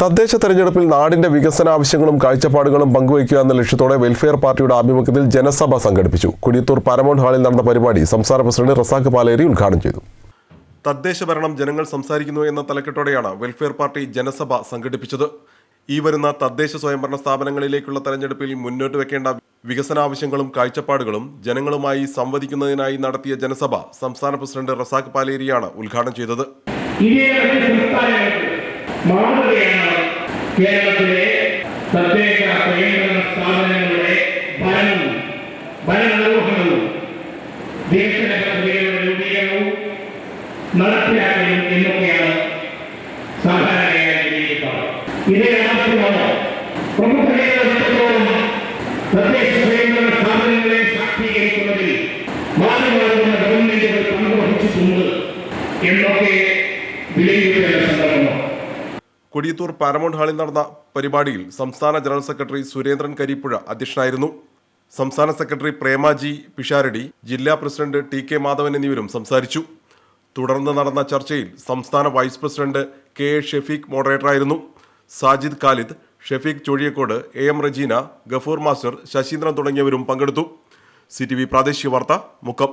തദ്ദേശ തെരഞ്ഞെടുപ്പിൽ നാടിന്റെ വികസന ആവശ്യങ്ങളും കാഴ്ചപ്പാടുകളും പങ്കുവയ്ക്കുക എന്ന ലക്ഷ്യത്തോടെ വെൽഫെയർ പാർട്ടിയുടെ ആഭിമുഖ്യത്തിൽ ജനസഭ സംഘടിപ്പിച്ചു. കുടിയത്തൂർ പാരമൗണ്ട് ഹാളിൽ നടന്ന പരിപാടി സംസ്ഥാന പ്രസിഡന്റ് റസാഖ് പാലേരി ഉദ്ഘാടനം ചെയ്തു. തദ്ദേശ ഭരണം ജനങ്ങൾ സംസാരിക്കുന്നു എന്ന തലക്കെട്ടോടെയാണ് വെൽഫെയർ പാർട്ടി ജനസഭ സംഘടിപ്പിച്ചത്. ഈ വരുന്ന തദ്ദേശ സ്വയംഭരണ സ്ഥാപനങ്ങളിലേക്കുള്ള തെരഞ്ഞെടുപ്പിൽ മുന്നോട്ട് വെക്കേണ്ട വികസനാവശ്യങ്ങളും കാഴ്ചപ്പാടുകളും ജനങ്ങളുമായി സംവദിക്കുന്നതിനായി നടത്തിയ ജനസഭ സംസ്ഥാന പ്രസിഡന്റ് റസാഖ് പാലേരിയാണ് ഉദ്ഘാടനം ചെയ്തത്. മാതൃകയാണ് കേരളത്തിലെ തദ്ദേശ സ്വയംഭരണ സ്ഥാപനങ്ങളുടെ ഭരണവും ഭരണനിർവഹണവും വികസന പദ്ധതികളുടെ രൂപീകരണവും നടപ്പിലാക്കലും എന്നൊക്കെയാണ് സാധാരണയായി വിലയിരുത്താറ് ഇതേ ആവശ്യമാണ് പ്രമുഖ കേരളത്തോളം തദ്ദേശ സ്വയംഭരണ സ്ഥാപനങ്ങളെ ശാക്തീകരിക്കുന്നതിൽ മാറിമാറുന്ന ഗവൺമെന്റുകൾ പങ്കുവഹിച്ചിട്ടുണ്ട് എന്നൊക്കെ വിലയിരുത്തേണ്ട സന്ദർഭമാണ്. കൊടിയത്തൂർ പാരമൗണ്ട് ഹാളിൽ നടന്ന പരിപാടിയിൽ സംസ്ഥാന ജനറൽ സെക്രട്ടറി സുരേന്ദ്രൻ കരിപ്പുഴ അധ്യക്ഷനായിരുന്നു. സംസ്ഥാന സെക്രട്ടറി പ്രേമാജി പിഷാരടി ജില്ലാ പ്രസിഡന്റ് ടി കെ മാധവൻ എന്നിവരും സംസാരിച്ചു. തുടർന്ന് നടന്ന ചർച്ചയിൽ സംസ്ഥാന vice president K A Shafeeq മോഡറേറ്ററായിരുന്നു. Sajid Khalid Shafeeq Chozhiyakode A M Rajeena Gafoor master Sasheendran തുടങ്ങിയവരും പങ്കെടുത്തു. സി ടി വി പ്രാദേശിക വാർത്ത മുക്കം.